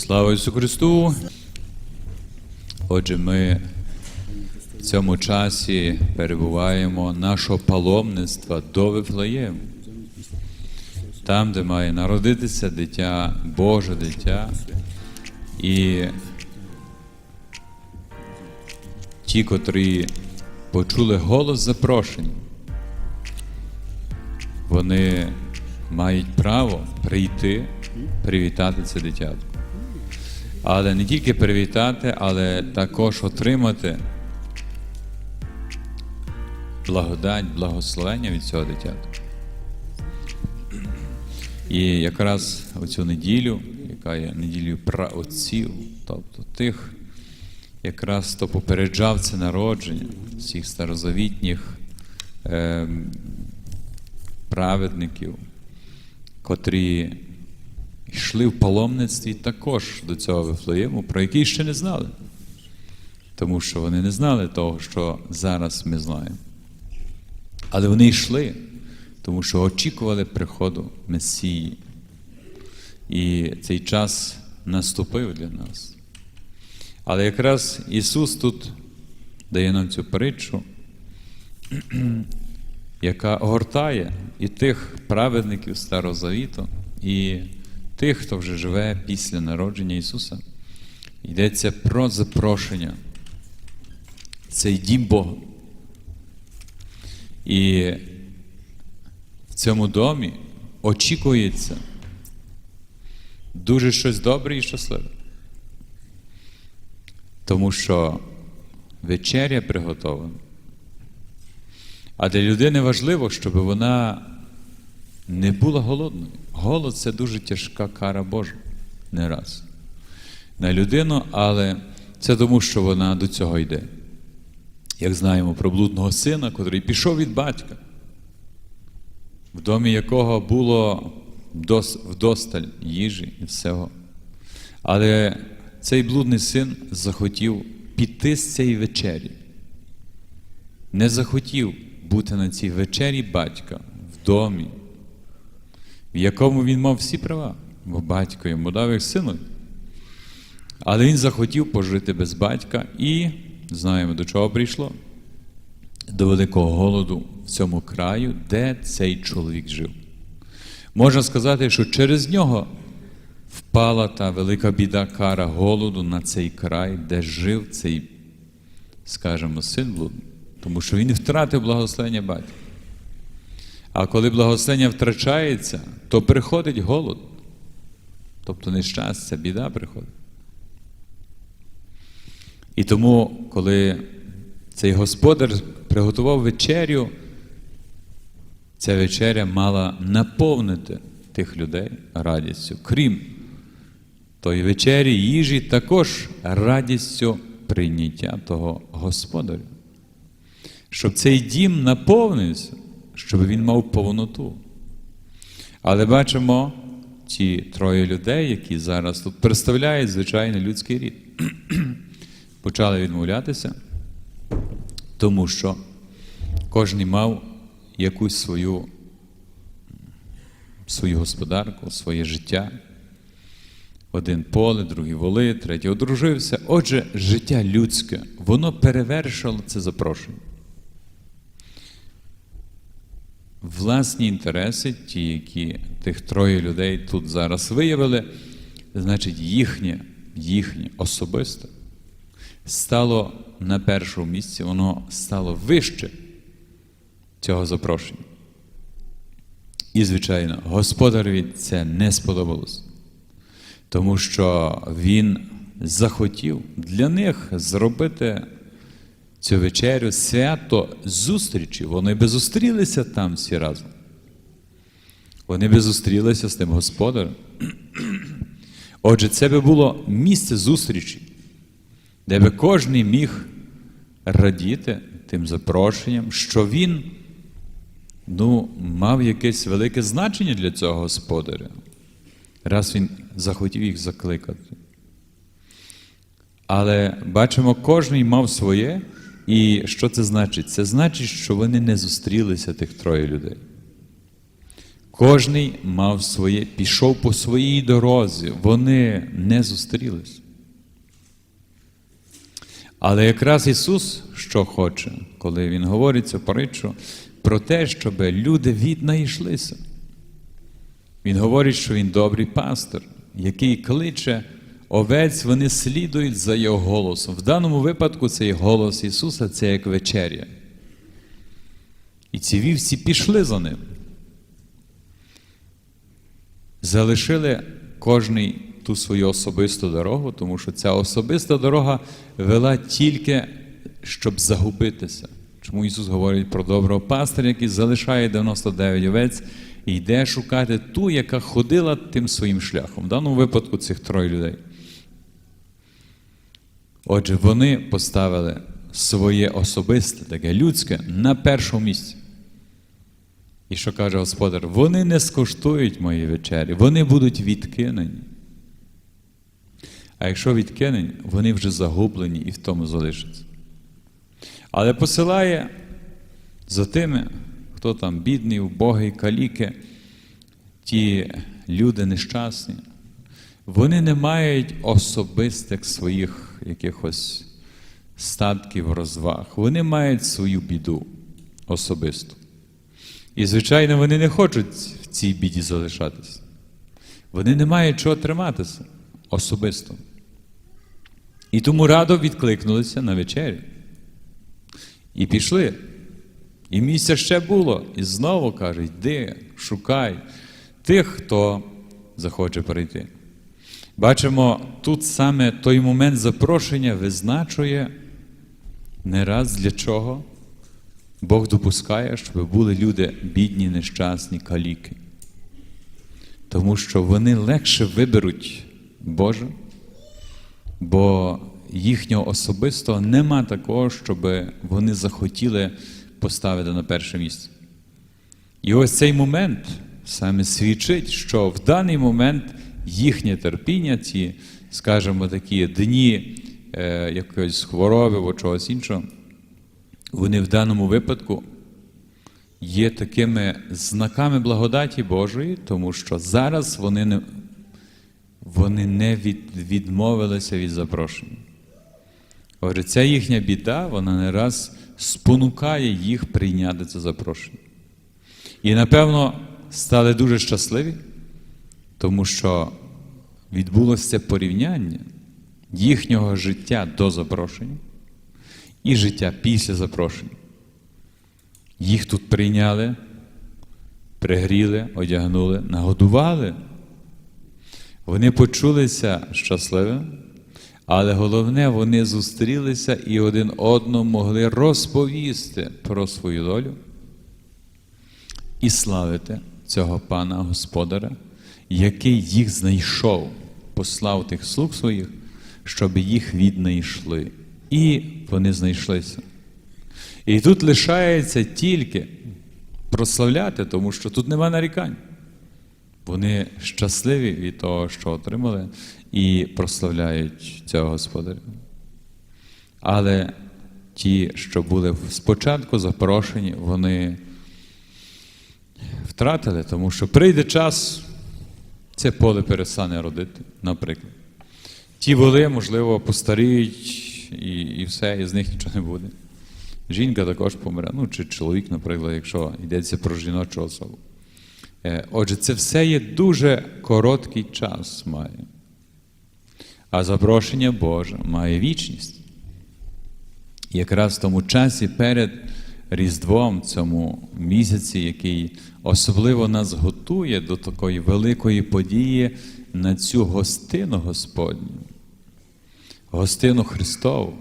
Слава Ісусу Христу! Отже, ми в цьому часі перебуваємо нашого паломництва до Вифлеєму. Там, де має народитися дитя, Боже дитя. І ті, котрі почули голос запрошень, вони мають право прийти, привітати це дитятко. Але не тільки привітати, але також отримати благодать, благословення від цього дитятка. І якраз оцю неділю, яка є неділею праотців, тобто тих, якраз хто попереджав це народження всіх старозавітніх е, праведників, котрі йшли в паломництві також до цього Вифлеєму, про який ще не знали. Тому що вони не знали того, що зараз ми знаємо. Але вони йшли, тому що очікували приходу Месії. І цей час наступив для нас. Але якраз Ісус тут дає нам цю притчу, яка огортає і тих праведників Старого Завіту, і тих, хто вже живе після народження Ісуса. Йдеться про запрошення. Цей дім Бога. І в цьому домі очікується дуже щось добре і щасливе. Тому що вечеря приготована. А для людини важливо, щоб вона не була голодною. Голод це дуже тяжка кара Божа не раз. На людину, але це тому, що вона до цього йде. Як знаємо про блудного сина, котрий пішов від батька, в домі якого було вдосталь їжі і всього. Але цей блудний син захотів піти з цієї вечері. Не захотів бути на цій вечері батька в домі, в якому він мав всі права, бо батько йому дав як сину. Але він захотів пожити без батька і знаємо, до чого прийшло. До великого голоду в цьому краю, де цей чоловік жив. Можна сказати, що через нього впала та велика біда кара голоду на цей край, де жив цей, скажімо, син блудний. Тому що він втратив благословення батька. А коли благословення втрачається, то приходить голод. Тобто нещастя, біда приходить. І тому, коли цей господар приготував вечерю, ця вечеря мала наповнити тих людей радістю. Крім тої вечері, їжі, також радістю прийняття того господаря. Щоб цей дім наповнився, щоб він мав повноту. Але бачимо ті троє людей, які зараз тут представляють звичайний людський рід почали відмовлятися, тому що кожен мав якусь свою, свою господарку, своє життя. Один поле, другий воли, третій одружився. Отже, життя людське, воно перевершило це запрошення. Власні інтереси, ті, які тих троє людей тут зараз виявили, значить, їхнє, їхнє особисте стало на першому місці, воно стало вище цього запрошення. І, звичайно, господареві це не сподобалось, тому що він захотів для них зробити цю вечерю свято зустрічі. Вони би зустрілися там всі разом. Вони би зустрілися з тим господарем. Отже, це би було місце зустрічі де би кожен міг радіти тим запрошенням, що він ну, мав якесь велике значення для цього господаря, раз він захотів їх закликати. Але бачимо, кожен мав своє, і що це значить? Це значить, що вони не зустрілися тих троє людей. Кожний мав своє, пішов по своїй дорозі, вони не зустрілись. Але якраз Ісус що хоче, коли Він говорить цю притчу, про те, щоб люди віднайшлися. Він говорить, що Він добрий пастир, який кличе овець, вони слідують за його голосом. В даному випадку цей голос Ісуса це як вечеря. І ці вівці пішли за ним. Залишили кожний ту свою особисту дорогу, тому що ця особиста дорога вела тільки, щоб загубитися. Чому Ісус говорить про доброго пастиря, який залишає 99 овець і йде шукати ту, яка ходила тим своїм шляхом. В даному випадку цих троє людей. Отже, вони поставили своє особисте, таке людське, на першому місці. І що каже Господар? Вони не скуштують мої вечері, вони будуть відкинені. А якщо відкинені, вони вже загублені і в тому залишаться. Але посилає за тими, хто там бідний, убогий, каліки, ті люди нещасні, вони не мають особистих своїх якихось статків, розваг. Вони мають свою біду особисту. І, звичайно, вони не хочуть в цій біді залишатися. Вони не мають чого триматися особисто. І тому радо відкликнулися на вечерю. І пішли. І місця ще було. І знову каже: йди, шукай тих, хто захоче перейти. Бачимо, тут саме той момент запрошення визначує не раз для чого Бог допускає, щоб були люди бідні, нещасні, каліки. Тому що вони легше виберуть Боже, бо їхнього особистого нема такого, щоб вони захотіли поставити на перше місце. І ось цей момент саме свідчить, що в даний момент їхнє терпіння, ці, скажімо, такі дні е, якоїсь хвороби або чогось іншого, вони в даному випадку є такими знаками благодаті Божої, тому що зараз вони не, вони не від, відмовилися від запрошення. Отже, ця їхня біда, вона не раз спонукає їх прийняти це запрошення. І, напевно, стали дуже щасливі, тому що відбулося порівняння їхнього життя до запрошення і життя після запрошення. Їх тут прийняли, пригріли, одягнули, нагодували. Вони почулися щасливими, але головне, вони зустрілися і один одному могли розповісти про свою долю і славити цього пана Господаря, який їх знайшов, послав тих слуг своїх, щоб їх віднайшли. І вони знайшлися. І тут лишається тільки прославляти, тому що тут нема нарікань. Вони щасливі від того, що отримали, і прославляють цього Господаря. Але ті, що були спочатку запрошені, вони втратили, тому що прийде час, це поле перестане родити, наприклад. Ті воли, можливо, постаріють і і все, і з них нічого не буде. Жінка також помре, ну чи чоловік, наприклад, якщо йдеться про жіночу особу. Е, Отже, це все є дуже короткий час має. А запрошення Боже має вічність. Якраз в тому часі перед Різдвом, цьому місяці, який особливо нас готує до такої великої події на цю гостину Господню. Гостину Христову,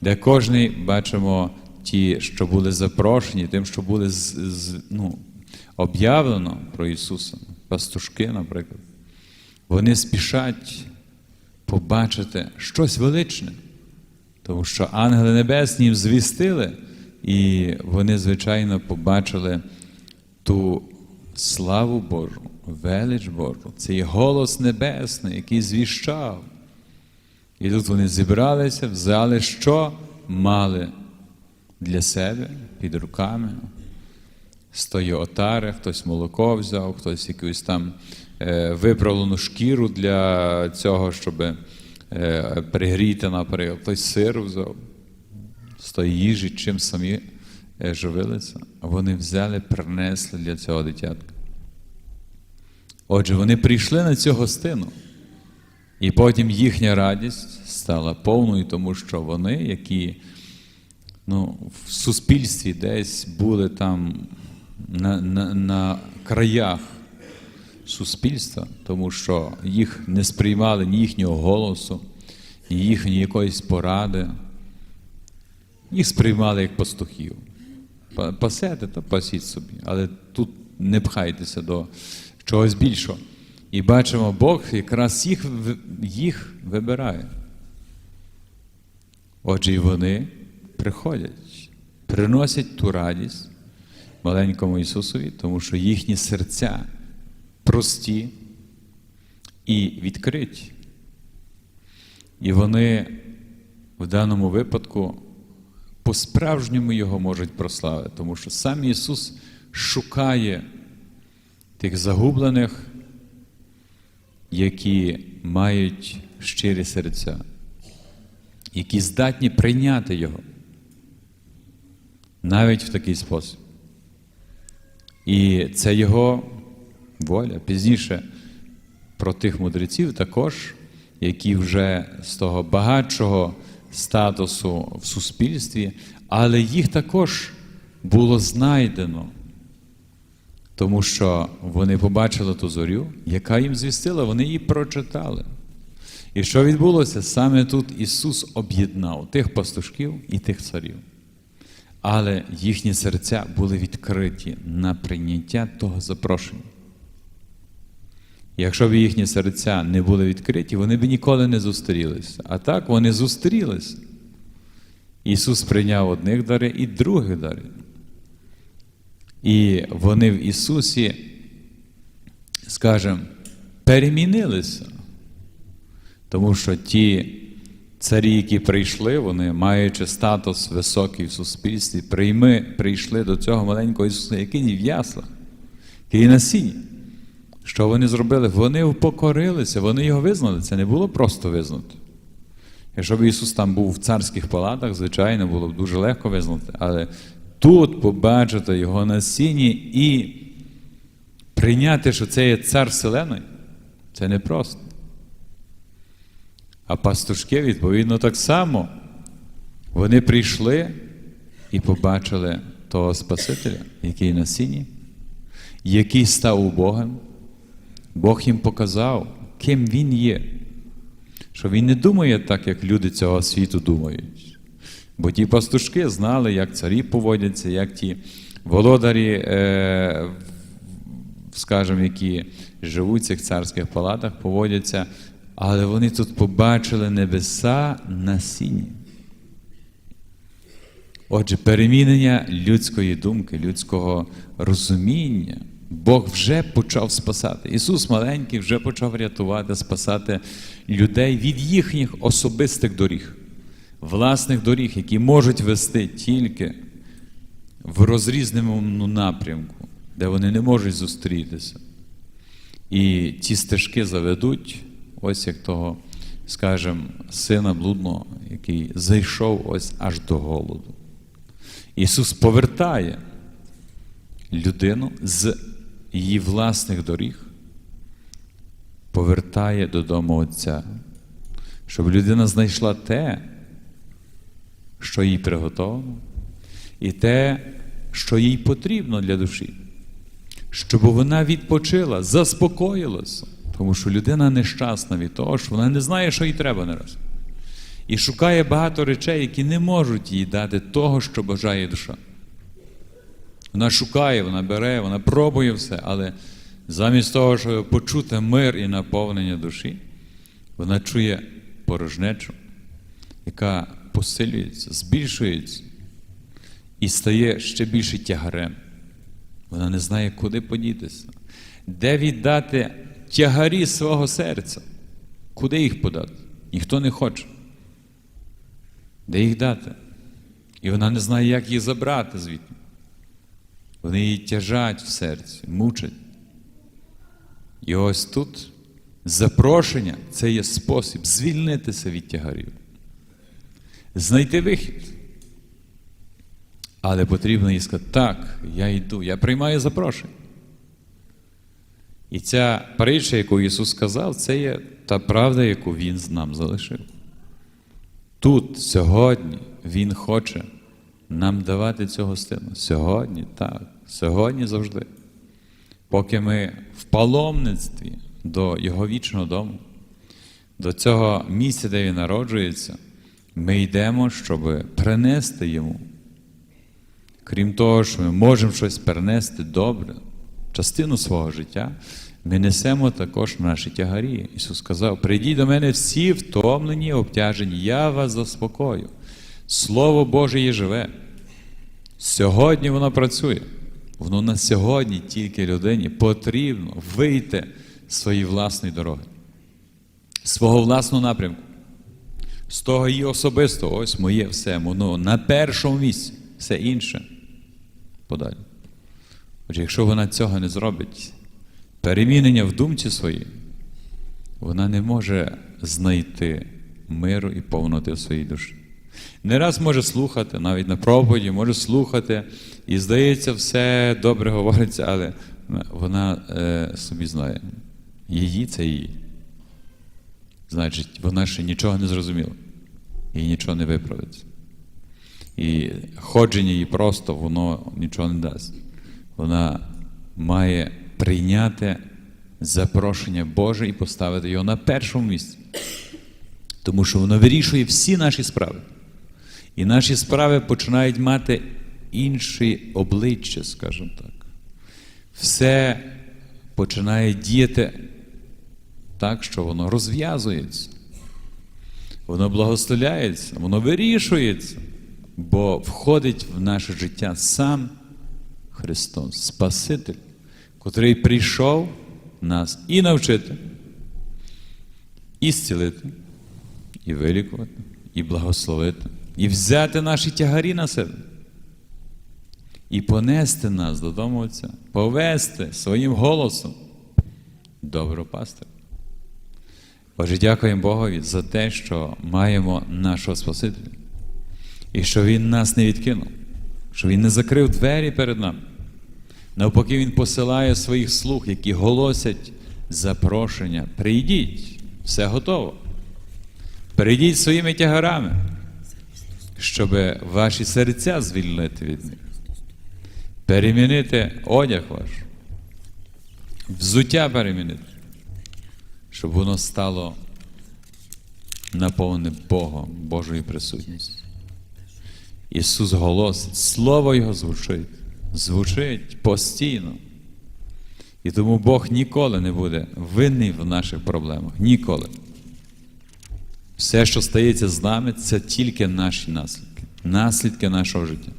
де кожний бачимо ті, що були запрошені, тим, що були з, з, ну, об'явлено про Ісуса, пастушки, наприклад, вони спішать побачити щось величне, тому що ангели небесні їм звістили, і вони, звичайно, побачили ту славу Божу, велич Божу, цей голос небесний, який звіщав. І тут вони зібралися, взяли, що мали для себе під руками. з тої отари, хтось молоко взяв, хтось якусь там е, виправлену шкіру для цього, щоб е, пригріти, наприклад, хтось сир взяв з тої їжі, чим самі е, живилися. Вони взяли, принесли для цього дитятка. Отже, вони прийшли на цю гостину, і потім їхня радість стала повною, тому що вони, які ну, в суспільстві десь були там на, на, на краях суспільства, тому що їх не сприймали ні їхнього голосу, ні їхньої якоїсь поради. Їх сприймали як пастухів. Пасете, то пасіть собі, але тут не пхайтеся до чогось більшого. І бачимо, Бог якраз їх, їх вибирає. Отже, і вони приходять, приносять ту радість маленькому Ісусові, тому що їхні серця прості і відкриті. І вони в даному випадку по-справжньому його можуть прославити, тому що сам Ісус шукає тих загублених, які мають щирі серця, які здатні прийняти Його навіть в такий спосіб. І це Його воля. Пізніше про тих мудреців також, які вже з того багатшого статусу в суспільстві, але їх також було знайдено, тому що вони побачили ту зорю, яка їм звістила, вони її прочитали. І що відбулося? Саме тут Ісус об'єднав тих пастушків і тих царів. Але їхні серця були відкриті на прийняття того запрошення. Якщо б їхні серця не були відкриті, вони б ніколи не зустрілися. А так вони зустрілися. Ісус прийняв одних дари і других дари. І вони в Ісусі, скажімо, перемінилися. Тому що ті царі, які прийшли, вони, маючи статус високий в суспільстві, прийми, прийшли до цього маленького Ісуса, який в яслах, який на сіні. Що вони зробили? Вони упокорилися, вони його визнали. Це не було просто визнати. Якщо б Ісус там був в царських палатах, звичайно, було б дуже легко визнати. Але тут побачити його на сіні і прийняти, що це є цар Вселеної, це непросто. А пастушки, відповідно, так само. Вони прийшли і побачили того Спасителя, який на сіні, який став Богом. Бог їм показав, ким Він є. Що Він не думає так, як люди цього світу думають. Бо ті пастушки знали, як царі поводяться, як ті володарі, е, скажімо, які живуть в цих царських палатах, поводяться. Але вони тут побачили небеса на сіні. Отже, перемінення людської думки, людського розуміння. Бог вже почав спасати. Ісус маленький вже почав рятувати, спасати людей від їхніх особистих доріг, власних доріг, які можуть вести тільки в розрізненому напрямку, де вони не можуть зустрітися. І ті стежки заведуть, ось як того, скажімо, сина блудного, який зайшов ось аж до голоду. Ісус повертає людину з її власних доріг, повертає додому Отця, щоб людина знайшла те, що їй приготовано, і те, що їй потрібно для душі, щоб вона відпочила, заспокоїлася, тому що людина нещасна від того, що вона не знає, що їй треба нараз. І шукає багато речей, які не можуть їй дати того, що бажає душа. Вона шукає, вона бере, вона пробує все, але замість того, щоб почути мир і наповнення душі, вона чує порожнечу, яка посилюється, збільшується і стає ще більше тягарем. Вона не знає, куди подітися, де віддати тягарі свого серця, куди їх подати. Ніхто не хоче. Де їх дати? І вона не знає, як їх забрати звідти. Вони її тяжать в серці, мучать. І ось тут запрошення це є спосіб звільнитися від тягарів, знайти вихід. Але потрібно їй сказати, так, я йду, я приймаю запрошення. І ця притча, яку Ісус сказав, це є та правда, яку Він нам залишив. Тут, сьогодні, Він хоче нам давати цю гостину. Сьогодні, так, сьогодні завжди. Поки ми в паломництві до Його вічного дому, до цього місця, де Він народжується, ми йдемо, щоб принести Йому. Крім того, що ми можемо щось перенести добре, частину свого життя, ми несемо також наші тягарі. Ісус сказав: прийдіть до мене всі втомлені, обтяжені, я вас заспокою. Слово Боже є живе. Сьогодні воно працює. Воно на сьогодні тільки людині потрібно вийти з своєї власної дороги, свого власного напрямку, з того її особисто, ось моє все, воно на першому місці, все інше подалі. Отже, якщо вона цього не зробить, перемінення в думці своїй, вона не може знайти миру і повноти в своїй душі. Не раз може слухати, навіть на проповіді може слухати, і здається, все добре говориться, але вона е, собі знає. Її це її. Значить, вона ще нічого не зрозуміла, і нічого не виправиться. І ходження їй просто воно нічого не дасть. Вона має прийняти запрошення Боже і поставити його на першому місці. Тому що воно вирішує всі наші справи. І наші справи починають мати інші обличчя, скажімо так. Все починає діяти так, що воно розв'язується, воно благословляється, воно вирішується, бо входить в наше життя сам Христос, Спаситель, котрий прийшов нас і навчити, і зцілити, і вилікувати, і благословити, і взяти наші тягарі на себе. І понести нас додому Отця, повести своїм голосом добро пастиря. Отже, дякуємо Богові за те, що маємо нашого Спасителя, і що Він нас не відкинув, що Він не закрив двері перед нами. Навпаки, Він посилає своїх слуг, які голосять запрошення. Прийдіть, все готово. Прийдіть своїми тягарами, щоб ваші серця звільнити від них, перемінити одяг ваш, взуття перемінити, щоб воно стало наповнене Богом, Божою присутністю. Ісус голосить, Слово Його звучить, звучить постійно. І тому Бог ніколи не буде винний в наших проблемах. Ніколи. Все, що стається з нами, це тільки наші наслідки, наслідки нашого життя.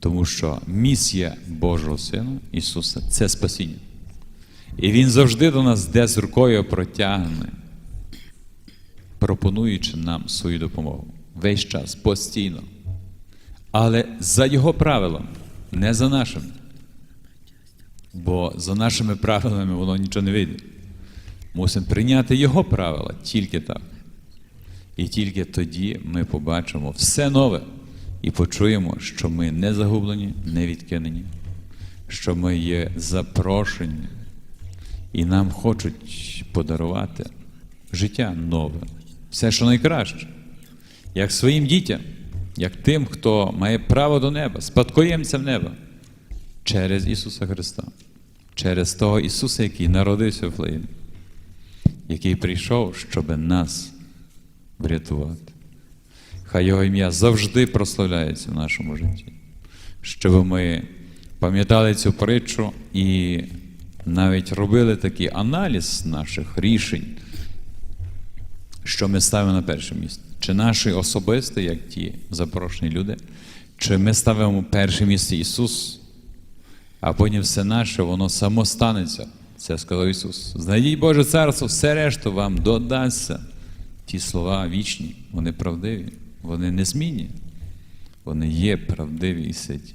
Тому що місія Божого Сина Ісуса це спасіння. І Він завжди до нас де з рукою протягне, пропонуючи нам свою допомогу. Весь час, постійно. Але за Його правилом, не за нашими. Бо за нашими правилами воно нічого не вийде. Мусимо прийняти Його правила тільки так. І тільки тоді ми побачимо все нове і почуємо, що ми не загублені, не відкинені, що ми є запрошені, і нам хочуть подарувати життя нове, все, що найкраще, як своїм дітям, як тим, хто має право до неба, спадкоємцям неба через Ісуса Христа, через того Ісуса, який народився в Флеємі, який прийшов, щоб нас врятувати. Хай Його ім'я завжди прославляється в нашому житті, щоб ми пам'ятали цю притчу і навіть робили такий аналіз наших рішень, що ми ставимо на перше місце. Чи наші особисті, як ті запрошені люди, чи ми ставимо перше місце Ісус, а потім все наше, воно само станеться. Це сказав Ісус. Знайдіть Боже Царство, все решту вам додасться. Ті слова вічні, вони правдиві, вони незмінні, вони є правдиві і ситі.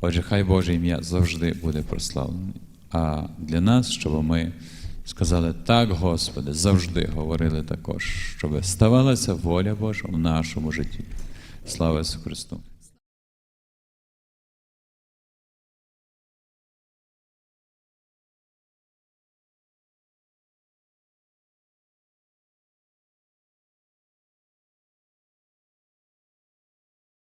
Отже, хай Боже ім'я завжди буде прославлене. А для нас, щоб ми сказали так, Господи, завжди говорили також, щоб ставалася воля Божа в нашому житті. Слава Ісусу Христу!